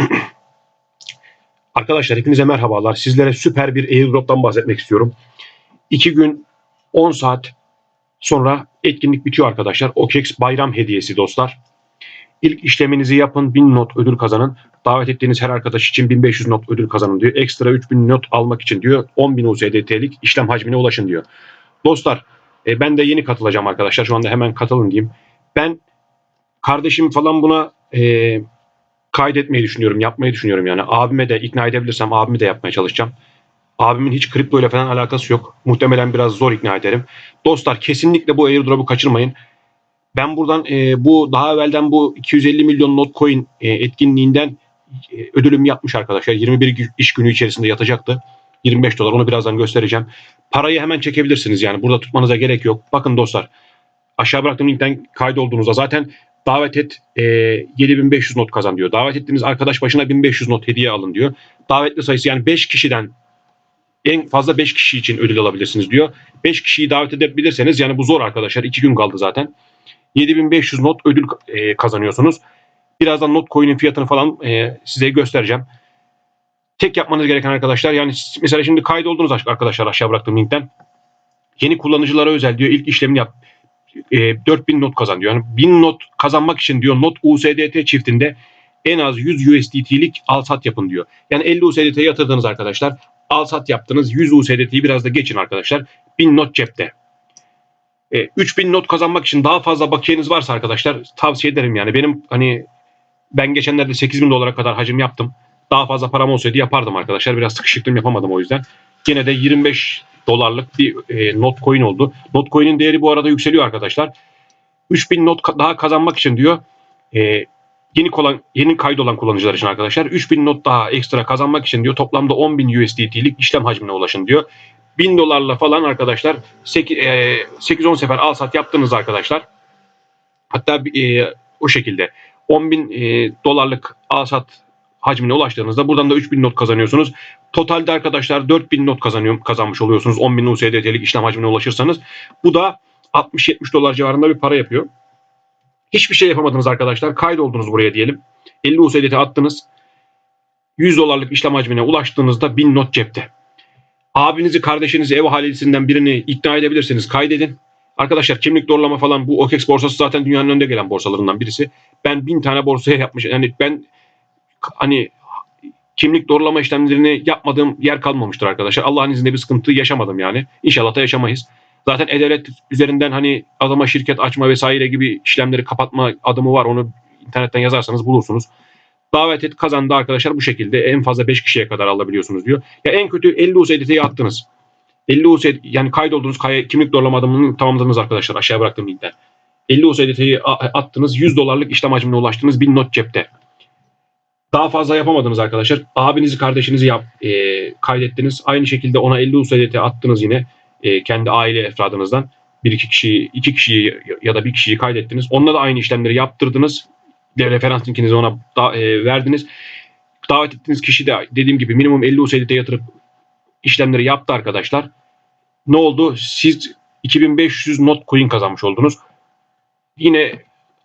Arkadaşlar hepinize merhabalar. Sizlere süper bir airdrop'tan bahsetmek istiyorum. 2 gün 10 saat sonra etkinlik bitiyor arkadaşlar. OKEX bayram hediyesi dostlar. İlk işleminizi yapın 1000 not ödül kazanın. Davet ettiğiniz her arkadaş için 1500 not ödül kazanın diyor. Ekstra 3000 not almak için diyor 10.000 USDT'lik işlem hacmine ulaşın diyor. Dostlar e, ben de yeni katılacağım arkadaşlar. Şu anda hemen katılın diyeyim. Ben kardeşim falan buna e, kaydetmeyi düşünüyorum, yapmayı düşünüyorum yani. Abime de ikna edebilirsem abimi de yapmaya çalışacağım. Abimin hiç kripto ile falan alakası yok. Muhtemelen biraz zor ikna ederim. Dostlar kesinlikle bu airdrop'u kaçırmayın. Ben buradan e, bu daha evvelden bu 250 milyon not coin e, etkinliğinden e, ödülüm yapmış arkadaşlar. 21 iş günü içerisinde yatacaktı. 25 dolar onu birazdan göstereceğim. Parayı hemen çekebilirsiniz yani burada tutmanıza gerek yok. Bakın dostlar aşağı bıraktığım linkten kaydolduğunuzda zaten davet et e, 7500 not kazan diyor. Davet ettiğiniz arkadaş başına 1500 not hediye alın diyor. Davetli sayısı yani 5 kişiden en fazla 5 kişi için ödül alabilirsiniz diyor. 5 kişiyi davet edebilirseniz yani bu zor arkadaşlar 2 gün kaldı zaten. 7500 not ödül e, kazanıyorsunuz. Birazdan not coin'in fiyatını falan e, size göstereceğim. Tek yapmanız gereken arkadaşlar yani mesela şimdi kaydoldunuz arkadaşlar aşağı bıraktığım linkten. Yeni kullanıcılara özel diyor ilk işlemini yap. E, 4000 not kazan. Yani 1000 not kazanmak için diyor not USDT çiftinde en az 100 USDT'lik al sat yapın diyor. Yani 50 USDT yatırdınız arkadaşlar. Al sat yaptınız. 100 USDT'yi biraz da geçin arkadaşlar. 1000 not cepte. E, 3000 not kazanmak için daha fazla bakiyeniz varsa arkadaşlar tavsiye ederim yani. Benim hani ben geçenlerde 8000 dolara kadar hacim yaptım. Daha fazla param olsaydı yapardım arkadaşlar. Biraz sıkışıktım yapamadım o yüzden. Yine de 25 dolarlık bir e, not coin oldu. Not coin'in değeri bu arada yükseliyor arkadaşlar. 3000 not daha kazanmak için diyor. E, yeni olan yeni kaydolan kullanıcılar için arkadaşlar 3000 not daha ekstra kazanmak için diyor toplamda 10.000 USDT'lik işlem hacmine ulaşın diyor. 1000 dolarla falan arkadaşlar 8-10 sefer al sat yaptınız arkadaşlar. Hatta e, o şekilde 10.000 e, dolarlık al sat hacmine ulaştığınızda buradan da 3000 not kazanıyorsunuz. Totalde arkadaşlar 4000 not kazanıyor, kazanmış oluyorsunuz 10.000 USDT'lik işlem hacmine ulaşırsanız. Bu da 60-70 dolar civarında bir para yapıyor. Hiçbir şey yapamadınız arkadaşlar. Kaydoldunuz buraya diyelim. 50 USDT attınız. 100 dolarlık işlem hacmine ulaştığınızda 1000 not cepte. Abinizi, kardeşinizi, ev ahalisinden birini ikna edebilirsiniz. Kaydedin. Arkadaşlar kimlik doğrulama falan bu OKEX borsası zaten dünyanın önde gelen borsalarından birisi. Ben bin tane borsaya yapmış. Yani ben hani kimlik doğrulama işlemlerini yapmadığım yer kalmamıştır arkadaşlar. Allah'ın izniyle bir sıkıntı yaşamadım yani. İnşallah da yaşamayız. Zaten E-Devlet üzerinden hani adama şirket açma vesaire gibi işlemleri kapatma adımı var. Onu internetten yazarsanız bulursunuz. Davet et kazandı arkadaşlar bu şekilde en fazla 5 kişiye kadar alabiliyorsunuz diyor. Ya en kötü 50 USDT'yi attınız. 50 USDT yani kaydoldunuz kay, kimlik doğrulama adımını tamamladınız arkadaşlar aşağıya bıraktığım linkten. 50 USDT'yi attınız 100 dolarlık işlem hacmine ulaştınız 1000 not cepte. Daha fazla yapamadınız arkadaşlar. Abinizi kardeşinizi yap, e, kaydettiniz. Aynı şekilde ona 50 USDT attınız yine e, kendi aile efradınızdan. Bir iki kişiyi, iki kişiyi ya da bir kişiyi kaydettiniz. Onunla da aynı işlemleri yaptırdınız. Referans linkinizi ona da, e, verdiniz. Davet ettiğiniz kişi de dediğim gibi minimum 50 USDT yatırıp işlemleri yaptı arkadaşlar. Ne oldu? Siz 2500 not coin kazanmış oldunuz. Yine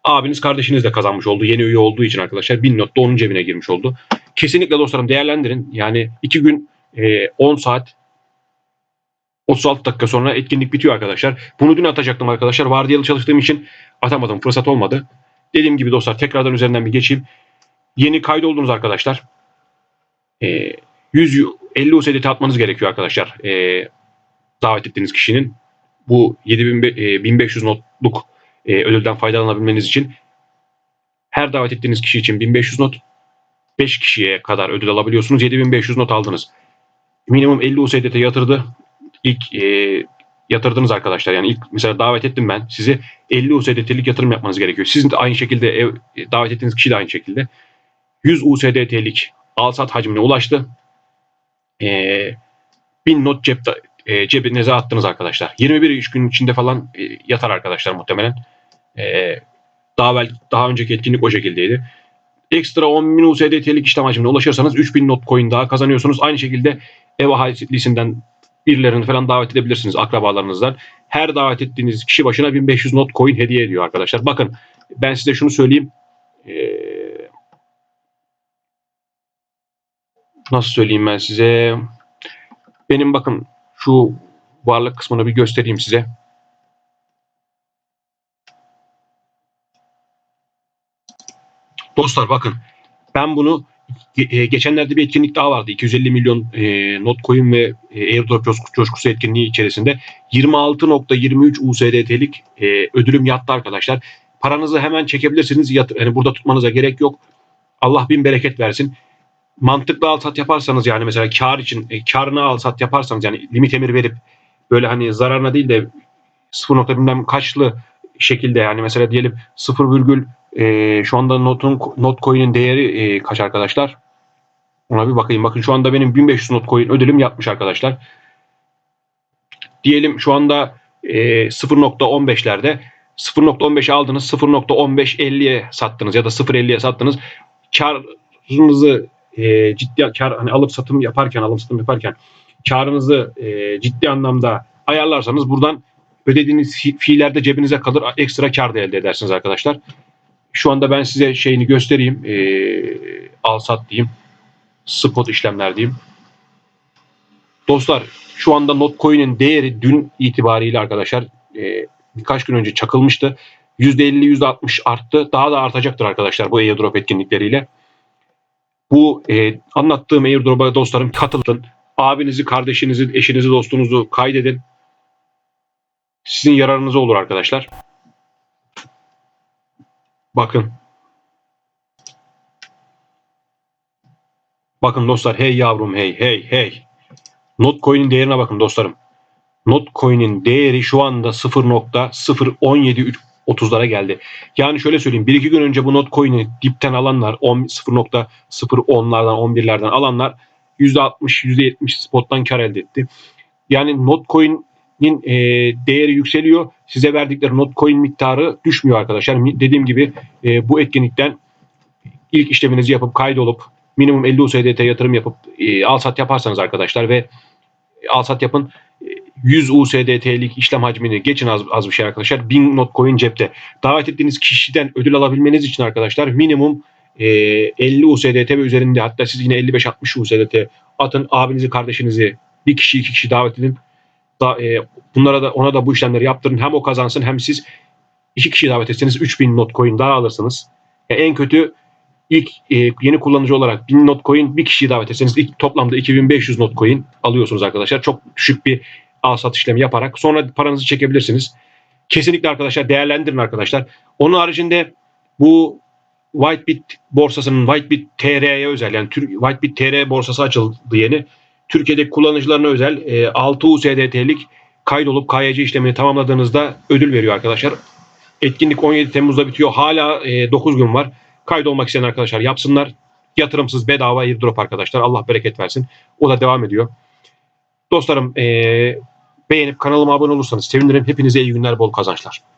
abiniz kardeşiniz de kazanmış oldu. Yeni üye olduğu için arkadaşlar 1000 not da onun cebine girmiş oldu. Kesinlikle dostlarım değerlendirin. Yani 2 gün e, 10 saat 36 dakika sonra etkinlik bitiyor arkadaşlar. Bunu dün atacaktım arkadaşlar. Vardiyalı çalıştığım için atamadım. Fırsat olmadı. Dediğim gibi dostlar tekrardan üzerinden bir geçeyim. Yeni kaydoldunuz arkadaşlar. E, 150 USDT atmanız gerekiyor arkadaşlar. E, davet ettiğiniz kişinin bu 7500 e, notluk e, ödülden faydalanabilmeniz için her davet ettiğiniz kişi için 1500 not 5 kişiye kadar ödül alabiliyorsunuz. 7500 not aldınız. Minimum 50 USDT yatırdı. İlk e, yatırdınız arkadaşlar. Yani ilk mesela davet ettim ben sizi 50 USDT'lik yatırım yapmanız gerekiyor. Sizin de aynı şekilde ev, davet ettiğiniz kişi de aynı şekilde 100 USDT'lik al sat hacmine ulaştı. E, 1000 not cepte, e, cebinize attınız arkadaşlar. 21 iş gün içinde falan e, yatar arkadaşlar muhtemelen. E, daha belki daha önceki etkinlik o şekildeydi. Ekstra 10.000 USDT'lik işlem hacmine ulaşırsanız 3000 not coin daha kazanıyorsunuz. Aynı şekilde ev ahalisinden birilerini falan davet edebilirsiniz akrabalarınızdan. Her davet ettiğiniz kişi başına 1500 not coin hediye ediyor arkadaşlar. Bakın ben size şunu söyleyeyim. Ee, nasıl söyleyeyim ben size? Benim bakın şu varlık kısmını bir göstereyim size. Dostlar bakın ben bunu e, geçenlerde bir etkinlik daha vardı. 250 milyon e, Notcoin ve e, airdrop coşku- coşkusu etkinliği içerisinde 26.23 USDT'lik e, ödülüm yattı arkadaşlar. Paranızı hemen çekebilirsiniz. Yat, yani burada tutmanıza gerek yok. Allah bin bereket versin. Mantıklı al sat yaparsanız yani mesela kar için e, karına al sat yaparsanız yani limit emir verip böyle hani zararına değil de 0. bilmem kaçlı şekilde yani mesela diyelim 0 virgül e, şu anda notun not coin'in değeri e, kaç arkadaşlar? Ona bir bakayım. Bakın şu anda benim 1500 not coin ödülüm yatmış arkadaşlar. Diyelim şu anda e, 0.15'lerde 0.15'e aldınız 0.1550'ye sattınız ya da 0.50'ye sattınız. Karınızı e, ciddi kar hani alıp satım yaparken alım satım yaparken karınızı e, ciddi anlamda ayarlarsanız buradan ödediğiniz fi- fiillerde cebinize kalır ekstra kar da elde edersiniz arkadaşlar. Şu anda ben size şeyini göstereyim. E, al sat diyeyim. Spot işlemler diyeyim. Dostlar şu anda Notcoin'in değeri dün itibariyle arkadaşlar e, birkaç gün önce çakılmıştı. %50 %60 arttı. Daha da artacaktır arkadaşlar bu airdrop etkinlikleriyle. Bu e, anlattığım airdrop'a dostlarım katılın. Abinizi, kardeşinizi, eşinizi, dostunuzu kaydedin. Sizin yararınıza olur arkadaşlar. Bakın. Bakın dostlar hey yavrum hey hey hey. Notcoin'in değerine bakın dostlarım. Notcoin'in değeri şu anda 0.01730'lara geldi. Yani şöyle söyleyeyim 1-2 gün önce bu Notcoin'i dipten alanlar 10 0.010'lardan 11'lerden alanlar %60 %70 spottan kar elde etti. Yani Notcoin'in e, değeri yükseliyor. Size verdikleri Notcoin miktarı düşmüyor arkadaşlar. Mi- Dediğim gibi e, bu etkinlikten ilk işleminizi yapıp kaydolup minimum 50 USDT yatırım yapıp e, al sat yaparsanız arkadaşlar ve al sat yapın e, 100 USDT'lik işlem hacmini geçin az, az bir şey arkadaşlar. 1000 Notcoin cepte. Davet ettiğiniz kişiden ödül alabilmeniz için arkadaşlar minimum e, 50 USDT ve üzerinde hatta siz yine 55-60 USDT atın abinizi kardeşinizi bir kişi iki kişi davet edin. Da, e, bunlara da ona da bu işlemleri yaptırın. Hem o kazansın hem siz iki kişi davet etseniz 3000 Notcoin daha alırsınız. Ya en kötü ilk e, yeni kullanıcı olarak 1000 Notcoin bir kişiyi davet etseniz ilk toplamda 2500 Notcoin alıyorsunuz arkadaşlar. Çok düşük bir al sat işlemi yaparak sonra paranızı çekebilirsiniz. Kesinlikle arkadaşlar değerlendirin arkadaşlar. Onun haricinde bu Whitebit borsasının Whitebit TR'ye özel yani Whitebit TR borsası açıldı yeni. Türkiye'deki kullanıcılarına özel e, 6 USDT'lik kaydolup KYC işlemini tamamladığınızda ödül veriyor arkadaşlar. Etkinlik 17 Temmuz'da bitiyor. Hala e, 9 gün var. Kaydolmak isteyen arkadaşlar yapsınlar. Yatırımsız bedava airdrop arkadaşlar. Allah bereket versin. O da devam ediyor. Dostlarım e, beğenip kanalıma abone olursanız sevinirim. Hepinize iyi günler, bol kazançlar.